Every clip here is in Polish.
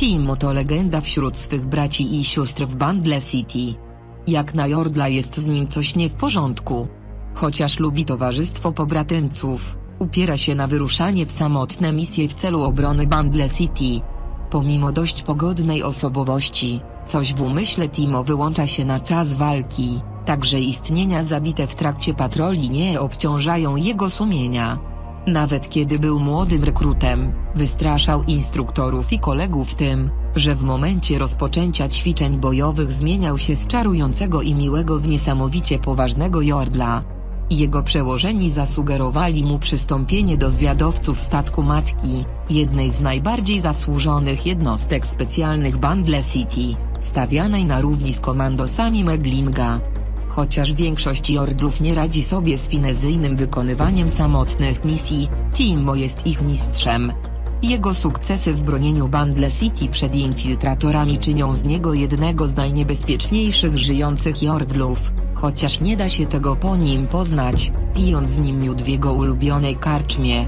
Timo to legenda wśród swych braci i sióstr w Bandle City. Jak na Jordla jest z nim coś nie w porządku. Chociaż lubi towarzystwo pobratymców, upiera się na wyruszanie w samotne misje w celu obrony Bandle City. Pomimo dość pogodnej osobowości, coś w umyśle Timo wyłącza się na czas walki, także istnienia zabite w trakcie patroli nie obciążają jego sumienia. Nawet kiedy był młodym rekrutem, wystraszał instruktorów i kolegów tym, że w momencie rozpoczęcia ćwiczeń bojowych zmieniał się z czarującego i miłego w niesamowicie poważnego Jordla. Jego przełożeni zasugerowali mu przystąpienie do zwiadowców statku matki, jednej z najbardziej zasłużonych jednostek specjalnych Bandle City, stawianej na równi z komandosami Meglinga. Chociaż większość Jordlów nie radzi sobie z finezyjnym wykonywaniem samotnych misji, Timo jest ich mistrzem. Jego sukcesy w bronieniu Bandle City przed infiltratorami czynią z niego jednego z najniebezpieczniejszych żyjących Jordlów, chociaż nie da się tego po nim poznać, pijąc z nim miód w jego ulubionej karczmie.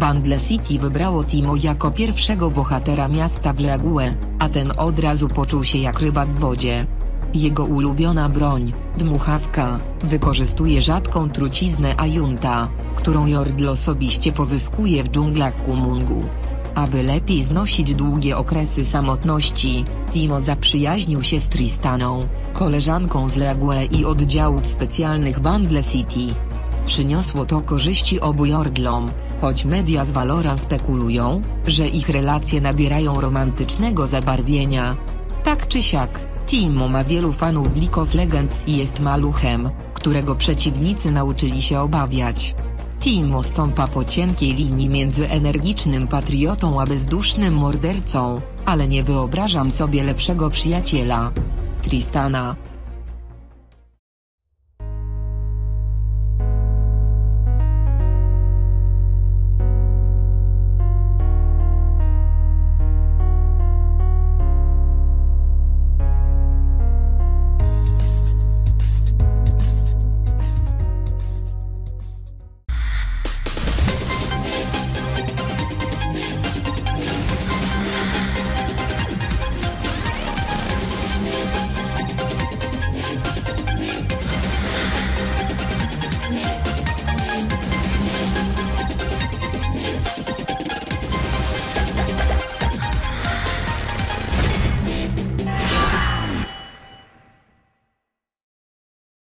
Bandle City wybrało Timo jako pierwszego bohatera miasta w League, a ten od razu poczuł się jak ryba w wodzie. Jego ulubiona broń, dmuchawka, wykorzystuje rzadką truciznę Ajunta, którą Jordl osobiście pozyskuje w dżunglach Kumungu. Aby lepiej znosić długie okresy samotności, Timo zaprzyjaźnił się z Tristaną, koleżanką z League i oddziałów specjalnych Bandle City. Przyniosło to korzyści obu Jordlom, choć media z Valora spekulują, że ich relacje nabierają romantycznego zabarwienia. Tak czy siak, Timo ma wielu fanów League of Legends i jest maluchem, którego przeciwnicy nauczyli się obawiać. Timo stąpa po cienkiej linii między energicznym patriotą a bezdusznym mordercą, ale nie wyobrażam sobie lepszego przyjaciela. Tristana,